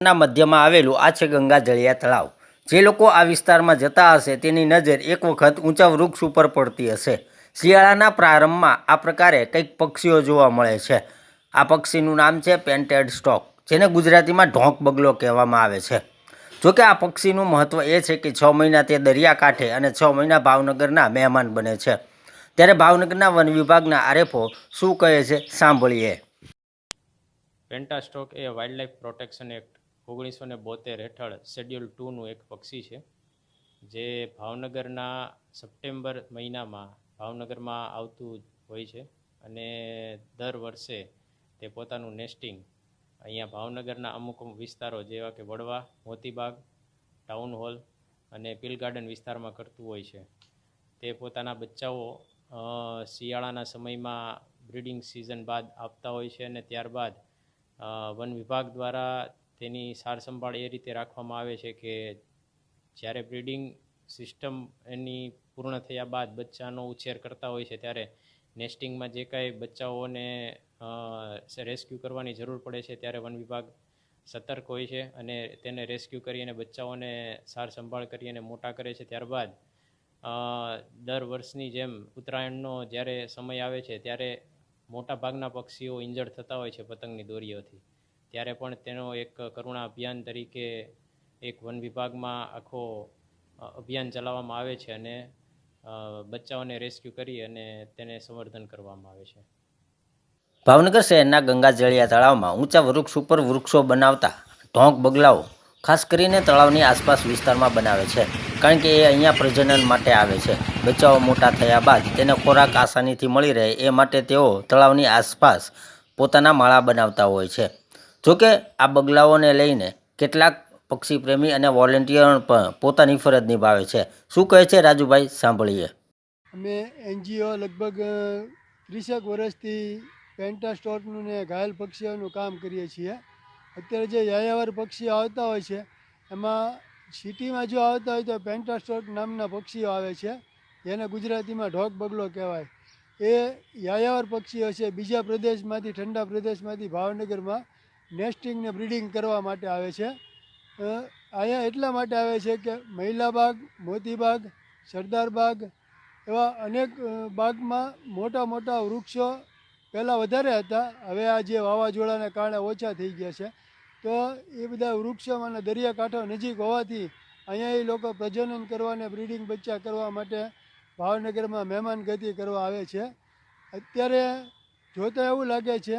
ના મધ્યમાં આવેલું આ છે ગંગા જળિયા તળાવ. જે લોકો આ વિસ્તારમાં જતા હશે તેની નજર એક વખત ઊંચા વૃક્ષ ઉપર પડતી હશે. શિયાળાના પ્રારંભમાં આ પ્રકારે કંઈક પક્ષીઓ જોવા મળે છે. આ પક્ષીનું નામ છે પેન્ટેડ સ્ટોક, જેને ગુજરાતીમાં ઢોંક બગલો કહેવામાં આવે છે. જોકે આ પક્ષીનું મહત્ત્વ એ છે કે છ મહિના તે દરિયાકાંઠે અને છ મહિના ભાવનગરના મહેમાન બને છે. ત્યારે ભાવનગરના વન વિભાગના આરેફો શું કહે છે સાંભળીએ. પેન્ટાસ્ટોક એ વાઇલ્ડલાઇફ પ્રોટેક્શન એક્ટ ઓગણીસો ને બોતેર હેઠળ શેડ્યુલ ટુનું એક પક્ષી છે, જે ભાવનગરના સપ્ટેમ્બર મહિનામાં ભાવનગરમાં આવતું હોય છે અને દર વર્ષે તે પોતાનું નેસ્ટિંગ અહીંયા ભાવનગરના અમુક વિસ્તારો જેવા કે વડવા, મોતીબાગ ટાઉન હોલ અને પીલ ગાર્ડન વિસ્તારમાં કરતું હોય છે. તે પોતાના બચ્ચાઓ શિયાળાના સમયમાં બ્રિડિંગ સિઝન બાદ આપતા હોય છે અને ત્યારબાદ વન વિભાગ દ્વારા તેની સાર સંભાળ એ રીતે રાખવામાં આવે છે કે જ્યારે બ્રીડિંગ સિસ્ટમ એની પૂર્ણ થયા બાદ બચ્ચાનો ઉછેર કરતા હોય છે, ત્યારે નેસ્ટિંગમાં જે કાંઈ બચ્ચાઓને રેસ્ક્યુ કરવાની જરૂર પડે છે, ત્યારે વન વિભાગ સતર્ક હોય છે અને તેને રેસ્ક્યુ કરી અને બચ્ચાઓને સાર સંભાળ કરી અને મોટા કરે છે. ત્યારબાદ દર વર્ષની જેમ ઉત્તરાયણનો જ્યારે સમય આવે છે, ત્યારે મોટા ભાગના પક્ષીઓ ઇન્જર્ડ થતા હોય છે પતંગની દોરીઓથી. ત્યારે પણ તેનો એક કરુણા અભિયાન તરીકે એક વન વિભાગમાં આખો અભિયાન ચલાવવામાં આવે છે અને બચ્ચાઓને રેસ્ક્યુ કરી અને તેને સંવર્ધન કરવામાં આવે છે. ભાવનગર શહેરના ગંગા જળિયા તળાવમાં ઊંચા વૃક્ષ ઉપર વૃક્ષો બનાવતા ઢોંક બગલાઓ ખાસ કરીને તળાવની આસપાસ વિસ્તારમાં બનાવે છે. કારણ કે એ અહીંયા પ્રજનન માટે આવે છે. બચ્ચાઓ મોટા થયા બાદ તેને ખોરાક આસાનીથી મળી રહે, એ માટે તેઓ તળાવની આસપાસ પોતાના માળા બનાવતા હોય છે. જોકે આ બગલાઓને લઈને કેટલાક પક્ષી પ્રેમી અને વોલેન્ટિયર પણ પોતાની ફરજ નિભાવે છે. શું કહે છે રાજુભાઈ? સાંભળીએ. અમે એનજીઓ લગભગ ત્રીસેક વર્ષથી પેન્ટા સ્ટોરનું ને ઘાયલ પક્ષીઓનું કામ કરીએ છીએ. અત્યારે જે યાયાવર પક્ષીઓ આવતા હોય છે, એમાં સિટીમાં જો આવતા હોય તો પેન્ટા નામના પક્ષીઓ આવે છે. જેને ગુજરાતીમાં ઢોક બગલો કહેવાય. એ યાયાવર પક્ષીઓ છે. બીજા પ્રદેશમાંથી, ઠંડા પ્રદેશમાંથી ભાવનગરમાં નેસ્ટિંગ ને બ્રીડિંગ કરવા માટે આવે છે. અહીંયા એટલા માટે આવે છે કે મહિલાબાગ મોતીબાગ સરદારબાગ એવા અનેક બાગમાં મોટા મોટા વૃક્ષો પહેલાં વધારે હતા. હવે આ જે વાવાઝોડાને કારણે ઓછા થઈ ગયા છે. તો એ બધા વૃક્ષોમાંના દરિયાકાંઠો નજીક હોવાથી અહીંયા એ લોકો પ્રજનન કરવા અને બ્રીડિંગ બચ્ચા કરવા માટે ભાવનગરમાં મહેમાન ગતિ કરવા આવે છે. અત્યારે જોતાં એવું લાગે છે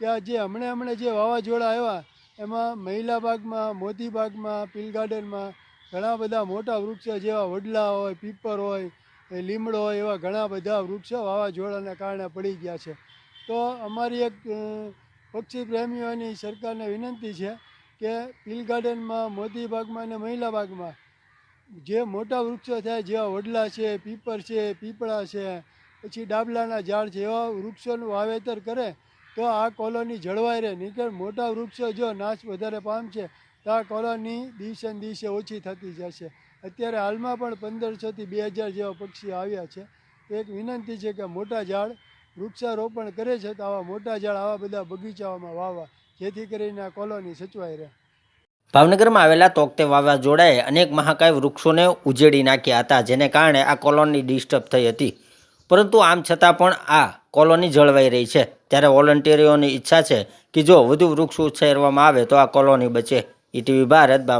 કે આ જે હમણે હમણે જે વાવાઝોડા આવ્યા, એમાં મહિલા બાગમાં, મોતી બાગમાં, પીલ ગાર્ડનમાં ઘણા બધા મોટા વૃક્ષો જેવા વડલા હોય, પીપર હોય લીમડો હોય, એવા ઘણા બધા વૃક્ષો વાવાઝોડાના કારણે પડી ગયા છે. તો અમારી એક પક્ષી પ્રેમીઓની સરકારને વિનંતી છે કે પીલ ગાર્ડનમાં, મોતી બાગમાં અને મહિલા બાગમાં જે મોટા વૃક્ષો થાય, જેવા વડલા છે, પીપર છે, પીપળા છે, પછી ડાબલાના ઝાડ છે, એવા વૃક્ષોનું વાવેતર કરે તો આ કોલોની જળવાઈ રહે. નીકળ મોટા વૃક્ષો જો નાશ વધારે પામશે તો આ કોલોની દિવસે ને દિવસે ઓછી થતી જશે. અત્યારે હાલમાં પણ પંદરસોથી બે હજાર જેવા પક્ષીઓ આવ્યા છે. એક વિનંતી છે કે મોટા ઝાડ વૃક્ષારોપણ કરે છે તો આવા મોટા ઝાડ આવા બધા બગીચાઓમાં વાવવા, જેથી કરીને આ કોલોની સચવાઈ રહે. ભાવનગરમાં આવેલા તોકતે વાવાઝોડાએ અનેક મહાકાય વૃક્ષોને ઉજેડી નાખ્યા હતા, જેને કારણે આ કોલોની ડિસ્ટર્બ થઈ હતી. પરંતુ આમ છતાં પણ આ કોલોની જળવાઈ રહી છે. ત્યારે વોલન્ટિયરોની ઈચ્છા છે કે જો વધુ વૃક્ષ ઉછેરવામાં આવે તો આ કોલોની બચે. ઈટીવી ભારત